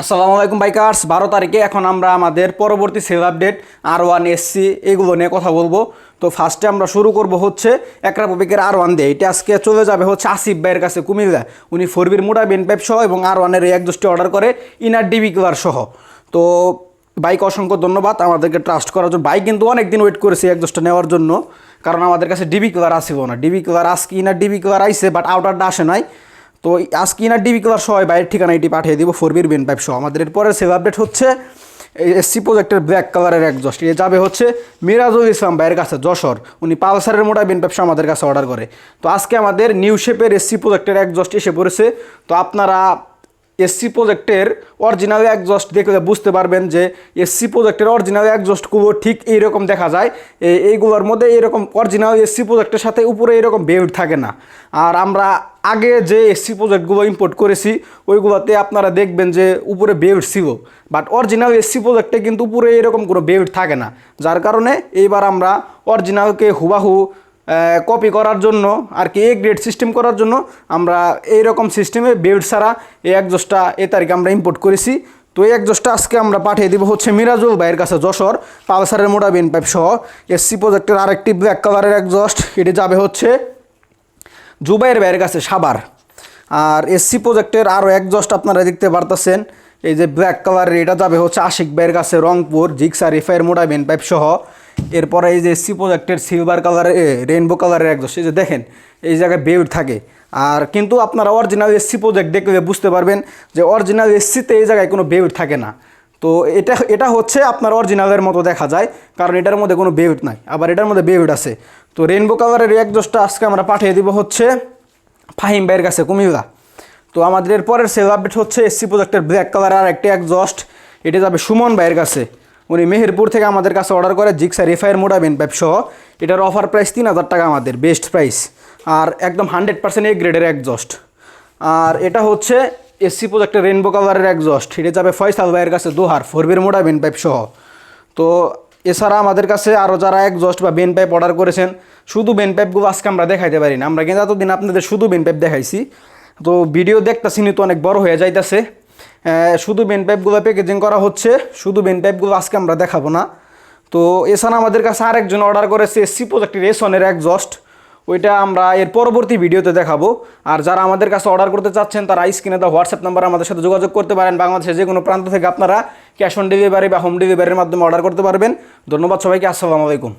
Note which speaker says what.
Speaker 1: আসসালামু আলাইকুম, বাইকার্স। বারো তারিখে এখন আমরা আমাদের পরবর্তী sale update R one SC এগুলো নিয়ে কথা বলব। তো ফার্স্টে আমরা শুরু করব হচ্ছে একরা পবিকের আর ওয়ান দিয়ে। এটা আজকে চলে যাবে হচ্ছে আসিফ ভাইয়ের কাছে, কুমিল্লা। উনি ফোরবির মোটা বেন পাইপ সহ এবং আর ওয়ানের এক দোষটি অর্ডার করে ইনার ডিবি কিলার সহ। তো বাইক অসংখ্য ধন্যবাদ আমাদেরকে ট্রাস্ট করার জন্য। বাইক কিন্তু অনেক দিন ওয়েট করেছি এক দোষটা নেওয়ার জন্য। কারণ আমাদের কাছে ডিবি কিলার আসিব না। ডিবি কিলার আজকে ইনার ডিবি কিলার আইসে বাট আউটারটা আসে নাই। তো আজকে ইনার ডিবি ক্লাস সবাই বাইরের ঠিকানা এটি পাঠিয়ে দিব ফোর বির বেন পাইপ সহ। আমাদের এরপরের সেভ আপডেট হচ্ছে এসসি প্রজেক্টের ব্ল্যাক কালারের একজস্ট এ যাবে হচ্ছে মিরাজুল ইসলাম ভাইয়ের কাছে, যশোর। উনি পালসারের মোটা বেন সহ আমাদের কাছে অর্ডার করে। তো আজকে আমাদের নিউ শেপের এসসি প্রজেক্টের একজস্ট এসে পড়েছে। তো আপনারা এসসি প্রজেক্টের অরিজিনাল একজস্ট দেখলে বুঝতে পারবেন যে এসসি প্রজেক্টের অরিজিনাল একজস্টগুলো ঠিক এইরকম দেখা যায়। এই- এইগুলোর মধ্যে এরকম অরিজিনাল এসসি প্রজেক্টের সাথে উপরে এরকম বেল্ট থাকে না। আর আমরা আগে যে এসসি প্রজেক্টগুলো ইম্পোর্ট করেছি, ওইগুলোতে আপনারা দেখবেন যে উপরে বেল্ট ছিল। বাট অরিজিনাল এসসি প্রজেক্টে কিন্তু উপরে এরকম কোনো বেল্ট থাকে না। যার কারণে এইবার আমরা অরিজিনালকে হুবাহু কপি করার জন্য আর কি এ গ্রেড সিস্টেম করার জন্য আমরা এইরকম সিস্টেমে বেল্ট ছাড়া এই একজোসটা এ তারিখে আমরা ইম্পোর্ট করেছি। তো এই একজোসটা আজকে আমরা পাঠিয়ে দিব হচ্ছে মিরাজুল ভাইয়ের কাছে, যশোর পালসারের মোটা বেন পাইপ সহ। এসসি প্রজেক্টের আরেকটি ব্ল্যাক কালারের একজস্ট এটি যাবে হচ্ছে জুবাইয়ের ভাইয়ের কাছে সাবার আর এসসি প্রজেক্টের আরও একজস্ট আপনারা দেখতে পারতেছেন, এই যে ব্ল্যাক কালারের এটা যাবে হচ্ছে আশিক ভাইয়ের কাছে, রংপুর জিক্সা রিফায়ার মোটা বেন পাইপ সহ। এরপরে এই যে এসসি প্রজেক্টের সিলভার কালারের রেইনবো কালারের একজস্ট এই যে দেখেন, এই জায়গায় বেউড থাকে। আর কিন্তু আপনারা অরিজিনাল এসসি প্রজেক্ট দেখলে বুঝতে পারবেন যে অরিজিনাল এসসিতে এই জায়গায় কোনো বেউড থাকে না। তো এটা এটা হচ্ছে আপনার অরিজিনালের মতো দেখা যায়, কারণ এটার মধ্যে কোনো বেউড নাই, আবার এটার মধ্যে বেউড আছে। তো রেইনবো কালারের এক দোষটা আজকে আমরা পাঠিয়ে দিব হচ্ছে ফাহিম ভাইয়ের কাছে, কুমিল্লা। তো আমাদের এর পরের সেল আপডেট হচ্ছে এসসি প্রজেক্টের ব্ল্যাক কালার আর একটি একজস্ট এটা যাবে সুমন ভাইয়ের কাছে। উনি মেহেরপুর থেকে আমাদের কাছে অর্ডার করে জিক্সা রিফায়ার মোডাবেন ব্যবসহ এটার অফার প্রাইস তিন হাজার টাকা আমাদের বেস্ট প্রাইস আর একদম হান্ড্রেড পার্সেন্ট এ গ্রেডের একজস্ট আর এটা হচ্ছে এসসি প্রজেক্টের রেনবো কালারের একজস্ট এটা যাবে ফয়সাল ভাইয়ের কাছে দোহার, ফোরবির মোডা বেন পাইপ সহ তো এছাড়া আমাদের কাছে আরও যারা একজস্ট বা বেন পাইপ অর্ডার করেছেন, শুধু বেন পাইপগুলো আজকে আমরা দেখাইতে পারি না। আমরা কিন্তু এতদিন আপনাদের শুধু বেন পাইপ দেখাইছি। তো ভিডিও দেখতেছি তো অনেক বড় হয়ে যাইতেছে। শুধু বেন পাইপগুলো প্যাকেজিং করা হচ্ছে, শুধু বেন পাইপগুলো আজকে আমরা দেখাবো না। তো এছাড়া আমাদের কাছে আরেকজন অর্ডার করেছে এসসি প্রজেক্টের এসনের একজস্ট ওইটা আমরা এর পরবর্তী ভিডিওতে দেখাবো। আর যারা আমাদের কাছে অর্ডার করতে চাচ্ছেন, তারা স্ক্রিনে দেওয়া হোয়াটসঅ্যাপ নাম্বার আমাদের সাথে যোগাযোগ করতে পারেন। বাংলাদেশের যে কোনো প্রান্ত থেকে আপনারা ক্যাশ অন ডেলিভারি বা হোম ডেলিভারির মাধ্যমে অর্ডার করতে পারবেন। ধন্যবাদ সবাইকে, আসসালামু আলাইকুম।